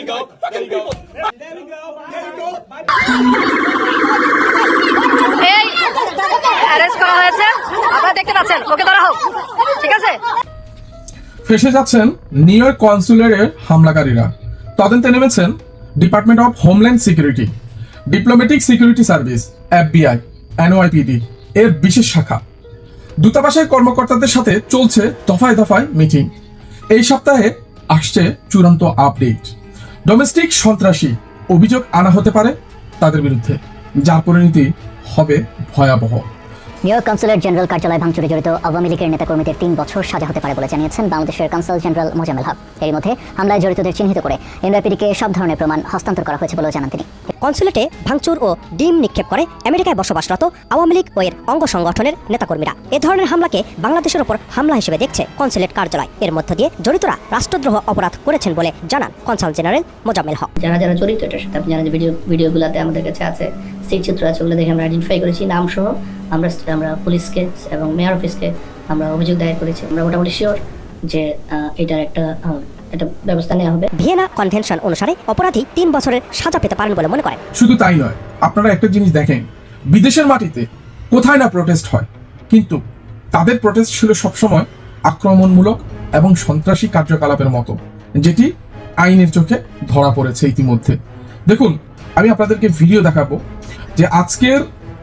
you go. There you go. There we go. There you go. এই arrest করা হয়েছে আপনারা দেখতে পাচ্ছেন ওকে ধরা হোক ঠিক আছে ফেসে যাচ্ছেন নিউ ইয়র্ক কনসুলেটের হামলাকারীরা তদন্তে নেমেছেন department of homeland security diplomatic security service FBI NYPD এর বিশেষ শাখা দূতাবাসের কর্মকর্তাদের সাথে চলছে দফায় দফায় মিটিং এই সপ্তাহে আসছে চূড়ান্ত আপডেট ডোমেস্টিক সন্ত্রাসী অভিযোগ আনা হতে পারে তাদের বিরুদ্ধে, যার পরিণতি হবে ভয়াবহ। নিউ ইয়র্ক কনসুলেট জেনারেল কার্যালয় ভাঙচুরে জড়িত আওয়ামী লীগের নেতাকর্মীদের তিন বছর সাজা হতে পারে বলে জানিয়েছেন বাংলাদেশের কাউন্সিল জেনারেল মোজামেল হক এর মধ্যে হামলায় জড়িতদের চিহ্নিত করে এনআইপিডিকে সব ধরনের প্রমাণ হস্তান্তর করা হয়েছে বলেও জানান তিনি। কনসুলেটে ভাঙচুর ও ডিম নিক্ষেপ করে আমেরিকায় বসবাসরত আওয়ামী লীগ ও এর অঙ্গ সংগঠনের নেতাকর্মীরা। এ ধরনের হামলাকে বাংলাদেশের ওপর হামলা হিসেবে দেখছে কনসুলেট কার্যালয়। এর মধ্য দিয়ে জড়িতরা রাষ্ট্রদ্রোহ অপরাধ করেছেন বলে জানান কনসাল জেনারেল মোজাম্মেল হক। যারা যারা জড়িত, এটার সাথে আপনি জানেন যে ভিডিও ভিডিওগুলোতে আমাদের কাছে আছে সেই চিত্র আছে, ওগুলো দেখে আমরা আইডেন্টিফাই করেছি নাম সহ আমরা আমরা পুলিশকে এবং মেয়র অফিসকে আমরা অভিযোগ দায়ের করেছি। আমরা মোটামুটি শিওর যে এটার একটা একটা ব্যবস্থা নেওয়া হবে। ভিয়েনা কনভেনশন অনুসারে অপরাধী তিন বছরের সাজা পেতে পারেন বলে মনে করেন। শুধু তাই নয় আপনারা একটা জিনিস দেখেন বিদেশের মাটিতে কোথায় না প্রোটেস্ট হয় কিন্তু তাদের প্রোটেস্ট ছিল সবসময় আক্রমণমূলক এবং সন্ত্রাসী কার্যকলাপের মতো যেটি আইনের চোখে ধরা পড়েছে ইতিমধ্যে। দেখুন আমি আপনাদেরকে ভিডিও দেখাবো যে আজকের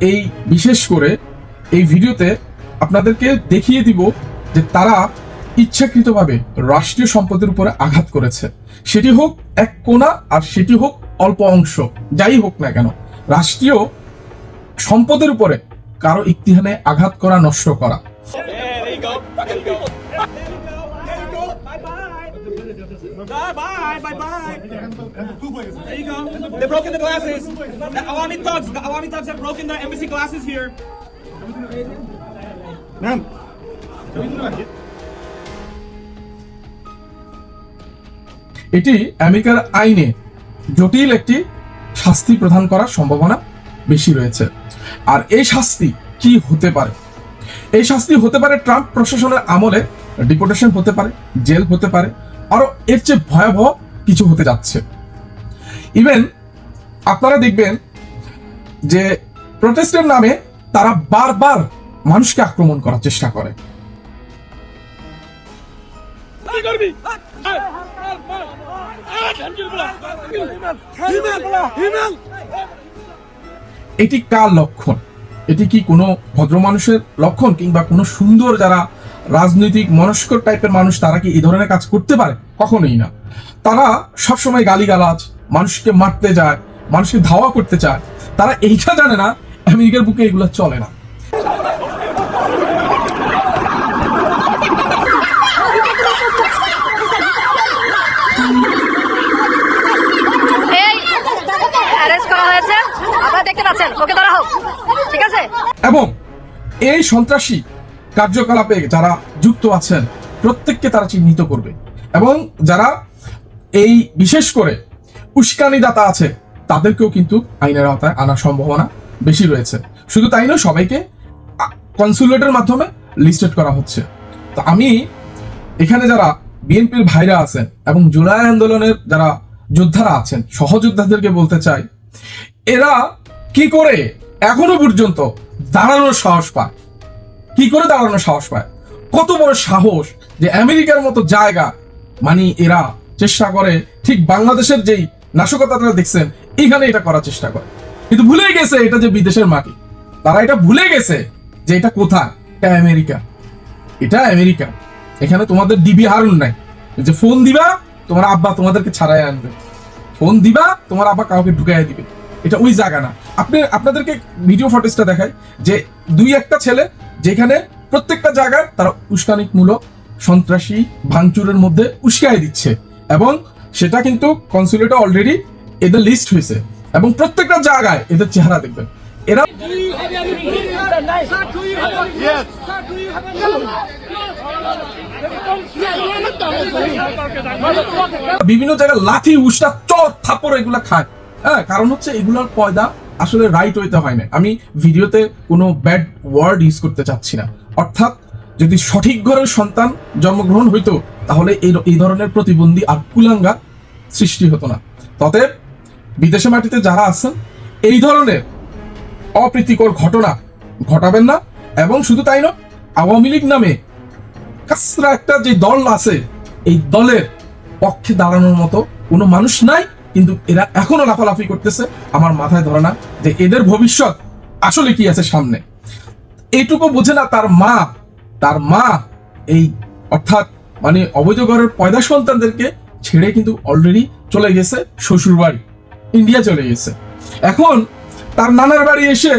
এই বিশেষ করে এই ভিডিওতে আপনাদেরকে দেখিয়ে দিব যে তারা ইচ্ছাকৃতভাবে রাষ্ট্রীয় সম্পদের উপরে আঘাত করেছে সেটি হোক এক কোনা আর সেটি হোক অল্প অংশ যাই হোক না কেন রাষ্ট্রীয় সম্পদের উপরে কারও ইতিহানে আঘাত করা নষ্ট করা এটি আমেরিকার আইনে জটিল একটি শাস্তি প্রদান করার সম্ভাবনা বেশি রয়েছে। আর এই শাস্তি কি হতে পারে? এই শাস্তি হতে পারে ট্রাম্প প্রশাসনের আমলে ডিপোর্টেশন হতে পারে জেল হতে পারে আরও এর চেয়ে ভয়াবহ কিছু হতে যাচ্ছে। ইভেন আপনারা দেখবেন যে প্রোটেস্টের নামে তারা বারবার মানুষকে আক্রমণ করার চেষ্টা করে। এটি কার লক্ষণ? এটি কি কোনো ভদ্র মানুষের লক্ষণ কিংবা কোনো সুন্দর যারা রাজনৈতিক মনস্কর টাইপের মানুষ, তারা কি এই ধরনের কাজ করতে পারে? কখনোই না। তারা সবসময় গালিগালাজ, মানুষকে মারতে যায়, মানুষকে ধাওয়া করতে চায়। তারা এইটা জানে না, আমেরিকার বুকে এগুলো চলে না এই অ্যারেস্ট করা হয়েছে পাচ্ছেন ওকে ধরা হোক। ঠিক আছে? এবং এই সন্ত্রাসী কার্যকলাপে যারা যুক্ত আছেন, প্রত্যেককে তারা চিহ্নিত করবে। এবং যারা এই বিশেষ করে উস্কানিদাতা আছে, তাদেরকেও কিন্তু আইনের আওতায় আনার সম্ভাবনা বেশি রয়েছে। শুধু তাই নয়, সবাইকে কনসুলেটের মাধ্যমে লিস্টেড করা হচ্ছে। তো আমি এখানে যারা বিএনপির ভাইরা আছেন এবং জুলাই আন্দোলনের যারা যোদ্ধারা আছেন, সহযোদ্ধাদেরকে বলতে চাই, এরা কি করে? এখনও পর্যন্ত দাঁড়ানোর সাহস পায়। কি করে দাঁড়ানোর সাহস পায়? কত বড় সাহস যে আমেরিকার মতো জায়গা মানে এরা চেষ্টা করে, ঠিক বাংলাদেশের যেই নাশকতাটা দেখছেন, এখানে এটা করার চেষ্টা করে। কিন্তু ভুলে গেছে এটা যে বিদেশের মাটি। তারা এটা ভুলে গেছে যে এটা কোথায়? এটা আমেরিকা। এটা আমেরিকা। এখানে তোমাদের ডিবি হারুন নাই। যে ফোন দিবা, তোমার আব্বা তোমাদেরকে ছাড়াই আনবে। ফোন দিবা, তোমার আব্বা কাউকে ঢুকাই দিবে। এটা ওই জায়গা না। আপনি, আপনাদেরকে ভিডিও ফটেজটা দেখাই, যে দুই একটা ছেলে, যেখানে প্রত্যেকটা জায়গায় তারা উস্কানিকমূলক সন্ত্রাসী ভাঙচুরের মধ্যে উস্কাই দিচ্ছে। এবং সেটা কিন্তু কনসুলেটে অলরেডি এদের লিস্ট হয়েছে। এবং প্রত্যেকটা জায়গায় এদের চেহারা দেখবেন। এরা বিভিন্ন জায়গায় লাঠি উষ্টা চর, থাপড় এগুলা খায়। হ্যাঁ কারণ হচ্ছে এগুলোর পয়দা আসলে রাইট হইতে হয় না আমি ভিডিওতে কোনো ব্যাড ওয়ার্ড ইউজ করতে চাচ্ছি না। অর্থাৎ যদি সঠিক ঘরের সন্তান জন্মগ্রহণ হইতো, তাহলে এই এই ধরনের প্রতিবন্ধী আর কুলাঙ্গা সৃষ্টি হতো না। ততএব বিদেশে মাটিতে যারা আছেন, এই ধরনের অপ্রীতিকর ঘটনা ঘটাবেন না এবং শুধু তাই নয়, আওয়ামী লীগ নামে কাসরা একটা যে দল আছে, এই দলের পক্ষে দাঁড়ানোর মতো কোনো মানুষ নাই। কিন্তু এরা এখনও লাফালাফি করতেছে, আমার মাথায় ধরে না যে এদের ভবিষ্যৎ আসলে কি আছে সামনে। এইটুকু বুঝে না তার মা তার মা এই অর্থাৎ মানে অবৈধ ঘরের পয়দা সন্তানদেরকে ছেড়ে কিন্তু অলরেডি চলে গেছে শ্বশুর বাড়ি ইন্ডিয়া চলে গেছে। এখন তার নানার বাড়ি এসে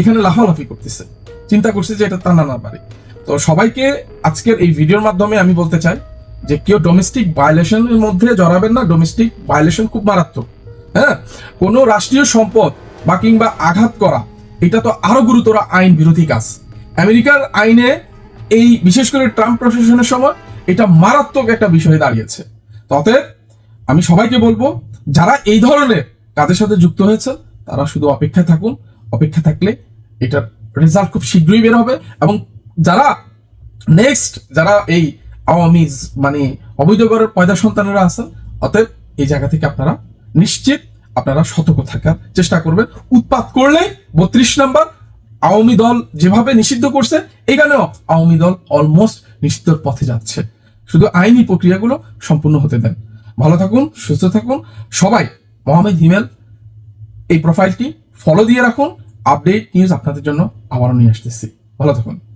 এখানে লাফালাফি করতেছে। চিন্তা করছে যে এটা তার নানার বাড়ি। তো সবাইকে আজকের এই ভিডিওর মাধ্যমে আমি বলতে চাই যে কেউ ডোমেস্টিক ভায়োলেশনের মধ্যে জড়াবেন না ডোমেস্টিক ভায়োলেশন খুব মারাত্মক। হ্যাঁ? কোনো রাষ্ট্রীয় সম্পদ বা কিংবা আঘাত করা, এটা তো আরও গুরুতর আইন বিরোধী কাজ। আমেরিকার আইনে এই, বিশেষ করে ট্রাম্প প্রশাসনের সময় এটা মারাত্মক একটা বিষয়ে দাঁড়িয়েছে। ততএব আমি সবাইকে বলব, যারা এই ধরনের কাজের সাথে যুক্ত হয়েছে তারা শুধু অপেক্ষায় থাকুন। অপেক্ষা থাকলে এটার রেজাল্ট খুব শীঘ্রই বের হবে এবং যারা নেক্সট যারা এই আওয়ামী মানে অবৈধ ঘরের পয়দা সন্তানেরা আছেন, অতএব এই জায়গা থেকে আপনারা নিশ্চিত আপনারা সতর্ক থাকার চেষ্টা করবেন। উৎপাত করলে বত্রিশ নাম্বার, আওয়ামী দল যেভাবে নিষিদ্ধ করছে, এখানেও আওয়ামী দল অলমোস্ট নিষিদ্ধর পথে যাচ্ছে। শুধু আইনি প্রক্রিয়াগুলো সম্পূর্ণ হতে দেন। ভালো থাকুন, সুস্থ থাকুন। সবাই, মোহাম্মদ হিমেল, এই প্রোফাইলটি ফলো দিয়ে রাখুন। আপডেট নিউজ আপনাদের জন্য আবারও নিয়ে আসতেছি। ভালো থাকুন।